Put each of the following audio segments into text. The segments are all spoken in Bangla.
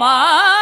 মা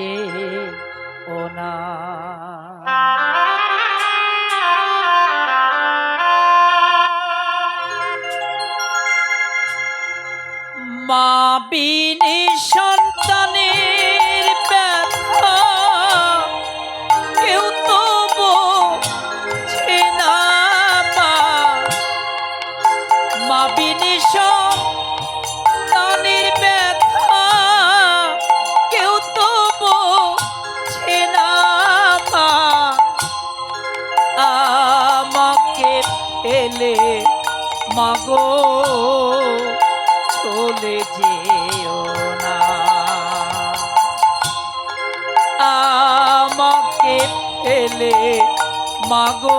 যে ওনা মা বিনি ফেলে মাগো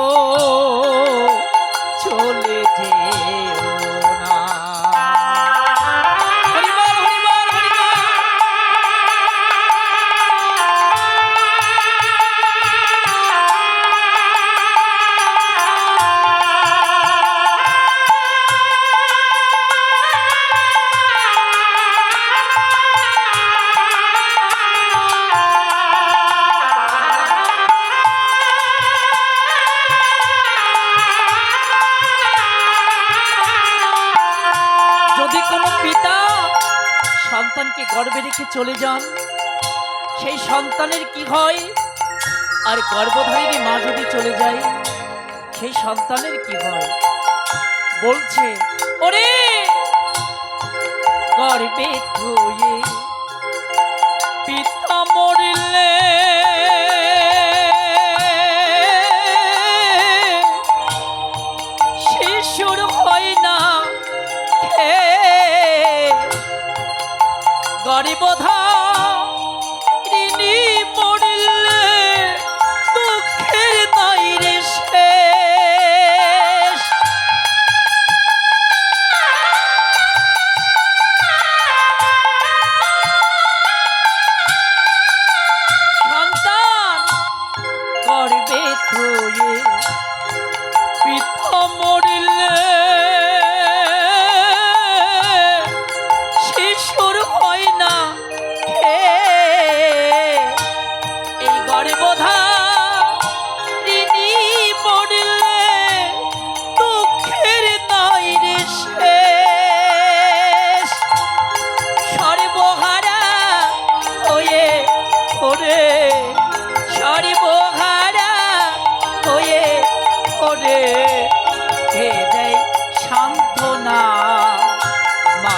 সন্তানকে গর্বে রেখে চলে যান। সেই সন্তানের কি হয়? আর গর্ভধারিণী মা যদি চলে যায়, সেই সন্তানের কি হয়? বলছে, ওরে গর্বে ধুয়ে গরিবধা ঋণী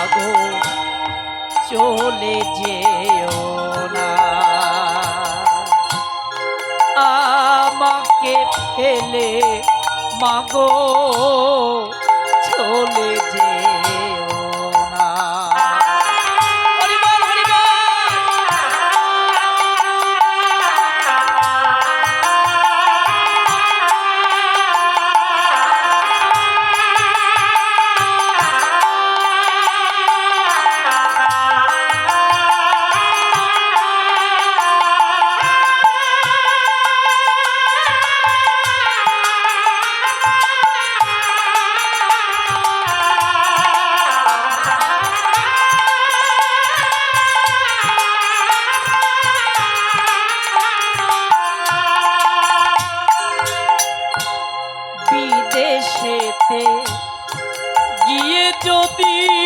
মাগো চলে যেও না। আমাকে ফেলে মাগো চলে 就地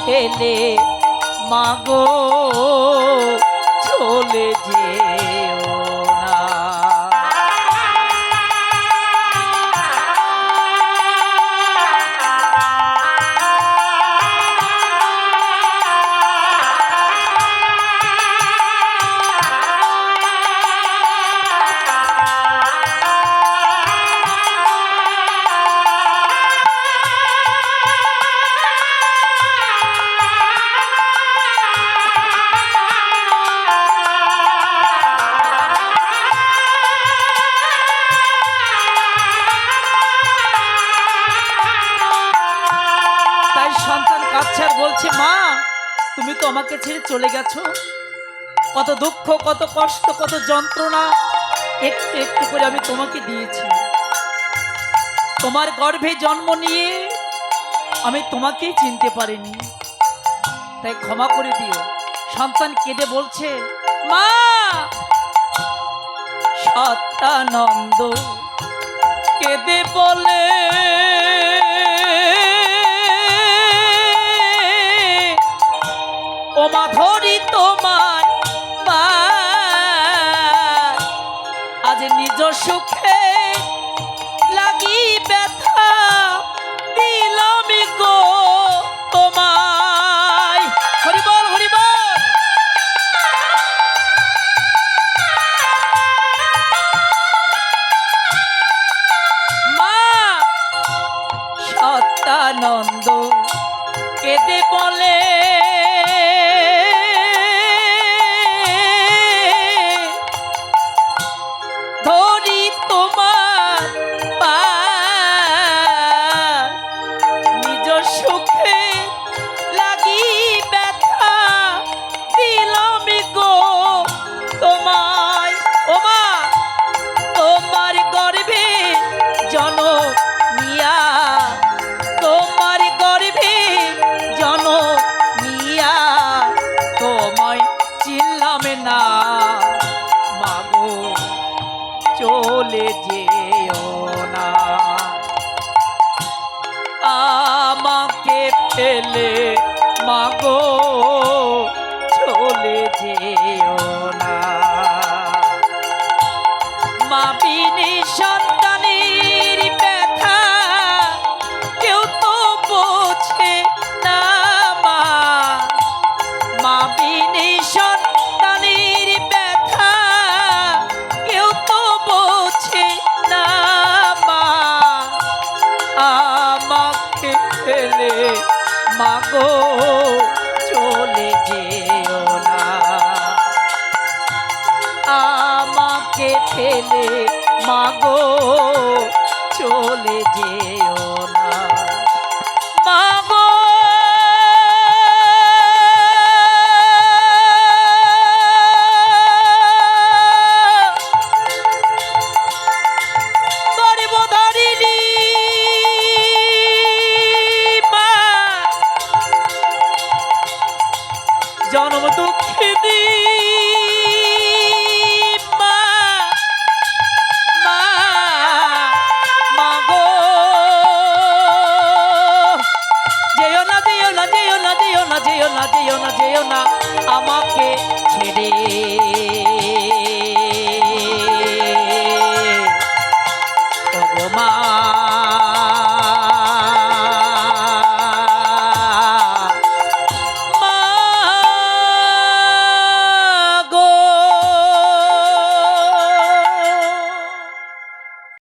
ফেলে মাগো চলে যেও কাছে আর বলছে, মা, তুমি তো আমাকে ছেড়ে চলে গেছো। কত দুঃখ, কত কষ্ট, কত যন্ত্রণা, একটু একটু করে আমি তোমাকে দিয়েছি। তোমার গর্ভে জন্ম নিয়ে আমি তোমাকেই চিনতে পারিনি। তাই ক্ষমা করে দিও। সন্তান কেঁদে বলছে, মা, সত্যানন্দ, কেঁদে বলে মাধুরী তোমার চলে যেও না। আমাকে ফেলে মাগো। মাগো চলে যেও না। আমাকে ফেলে মাগো চলে যেও জন্ম দুঃখিনী